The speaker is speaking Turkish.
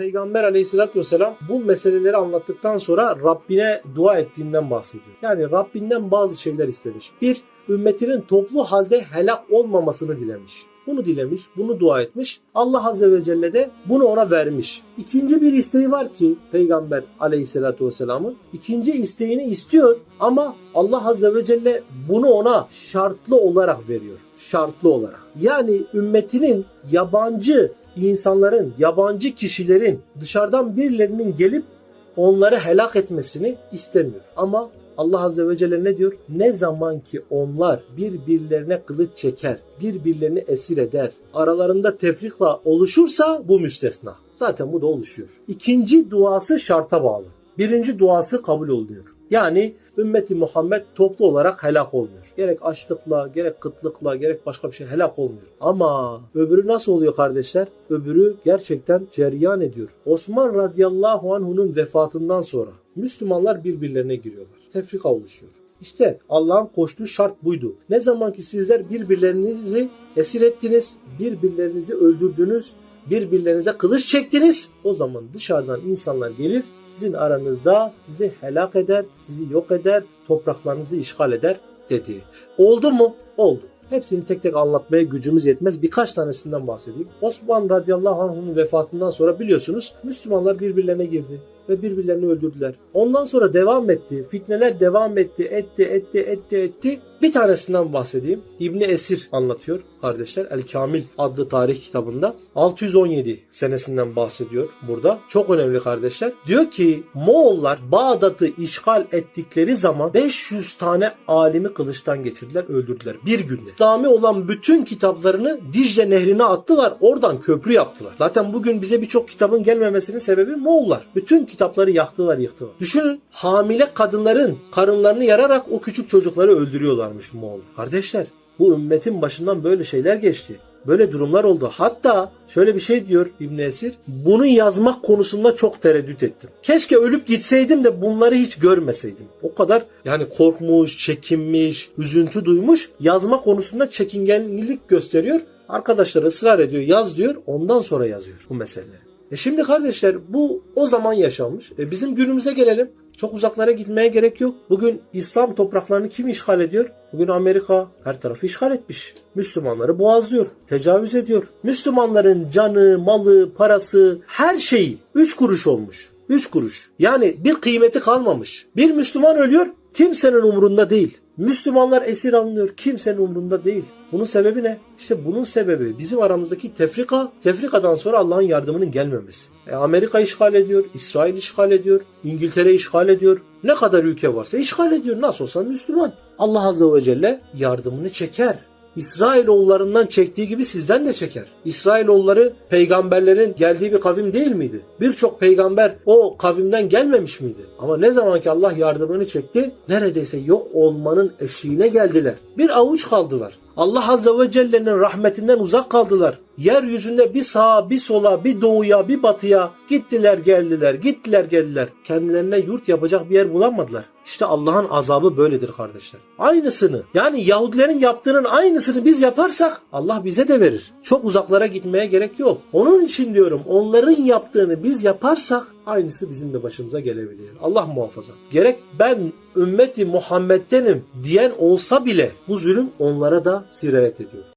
Peygamber aleyhissalatü vesselam bu meseleleri anlattıktan sonra Rabbine dua ettiğinden bahsediyor. Yani Rabbinden bazı şeyler istemiş. Bir, ümmetinin toplu halde helak olmamasını dilemiş. Bunu dilemiş, bunu dua etmiş. Allah Azze ve Celle de bunu ona vermiş. İkinci bir isteği var ki Peygamber aleyhissalatü vesselamın. ikinci isteğini istiyor ama Allah Azze ve Celle bunu ona şartlı olarak veriyor. Şartlı olarak. Yani ümmetinin yabancı insanların, yabancı kişilerin dışarıdan birilerinin gelip onları helak etmesini istemiyor. Ama Allah Azze ve Celle ne diyor? Ne zaman ki onlar birbirlerine kılıç çeker, birbirlerini esir eder, aralarında tefrikla oluşursa bu müstesna. Zaten bu da oluşuyor. İkinci duası şarta bağlı. Birinci duası kabul oluyor. Yani ümmeti Muhammed toplu olarak helak olmuyor. Gerek açlıkla, gerek kıtlıkla, gerek başka bir şey helak olmuyor. Ama öbürü nasıl oluyor kardeşler? Öbürü gerçekten ceryan ediyor. Osman radıyallahu anh'unun vefatından sonra Müslümanlar birbirlerine giriyorlar. Tefrika oluşuyor. İşte Allah'ın koştuğu şart buydu. Ne zaman ki sizler birbirlerinizi esir ettiniz, birbirlerinizi öldürdünüz, birbirlerinize kılıç çektiniz. O zaman dışarıdan insanlar gelir, sizin aranızda sizi helak eder, sizi yok eder, topraklarınızı işgal eder dedi. Oldu mu? Oldu. Hepsini tek tek anlatmaya gücümüz yetmez. Birkaç tanesinden bahsedeyim. Osman radıyallahu anh'ın vefatından sonra biliyorsunuz Müslümanlar birbirlerine girdi ve birbirlerini öldürdüler. Ondan sonra devam etti. Fitneler devam etti, etti, etti, etti, etti. Bir tanesinden bahsedeyim. İbni Esir anlatıyor kardeşler. El Kamil adlı tarih kitabında. 617 senesinden bahsediyor burada. Çok önemli kardeşler. Diyor ki Moğollar Bağdat'ı işgal ettikleri zaman 500 tane alimi kılıçtan geçirdiler, öldürdüler. Bir günde. İslami olan bütün kitaplarını Dicle Nehri'ne attılar. Oradan köprü yaptılar. Zaten bugün bize birçok kitabın gelmemesinin sebebi Moğollar. Bütün kitapları yaktılar, yıktılar. Düşünün hamile kadınların karınlarını yararak o küçük çocukları öldürüyorlarmış Moğol. Kardeşler bu ümmetin başından böyle şeyler geçti. Böyle durumlar oldu. Hatta şöyle bir şey diyor İbn Esir. Bunu yazmak konusunda çok tereddüt ettim. Keşke ölüp gitseydim de bunları hiç görmeseydim. O kadar yani korkmuş, çekinmiş, üzüntü duymuş. Yazma konusunda çekingenlik gösteriyor. Arkadaşlar ısrar ediyor yaz diyor. Ondan sonra yazıyor bu meseleleri. E şimdi kardeşler bu o zaman yaşanmış. E bizim günümüze gelelim. Çok uzaklara gitmeye gerek yok. Bugün İslam topraklarını kim işgal ediyor? Bugün Amerika her tarafı işgal etmiş. Müslümanları boğazlıyor, tecavüz ediyor. Müslümanların canı, malı, parası, her şeyi 3 kuruş olmuş. 3 kuruş. Yani bir kıymeti kalmamış. Bir Müslüman ölüyor, kimsenin umurunda değil. Müslümanlar esir alınıyor, kimsenin umurunda değil. Bunun sebebi ne? İşte bunun sebebi bizim aramızdaki tefrika, tefrikadan sonra Allah'ın yardımının gelmemesi. E Amerika işgal ediyor, İsrail işgal ediyor, İngiltere işgal ediyor. Ne kadar ülke varsa işgal ediyor. Nasıl olsa Müslüman. Allah Azze ve Celle yardımını çeker. İsrailoğullarından çektiği gibi sizden de çeker. İsrailoğulları peygamberlerin geldiği bir kavim değil miydi? Birçok peygamber o kavimden gelmemiş miydi? Ama ne zaman ki Allah yardımını çekti neredeyse yok olmanın eşiğine geldiler. Bir avuç kaldılar. Allah Azze ve Celle'nin rahmetinden uzak kaldılar. Yeryüzünde bir sağa, bir sola, bir doğuya, bir batıya gittiler geldiler, gittiler geldiler. Kendilerine yurt yapacak bir yer bulamadılar. İşte Allah'ın azabı böyledir kardeşler. Aynısını yani Yahudilerin yaptığının aynısını biz yaparsak Allah bize de verir. Çok uzaklara gitmeye gerek yok. Onun için diyorum onların yaptığını biz yaparsak aynısı bizim de başımıza gelebilir. Allah muhafaza. Gerek ben ümmeti Muhammed'denim diyen olsa bile bu zulüm onlara da sirayet ediyor.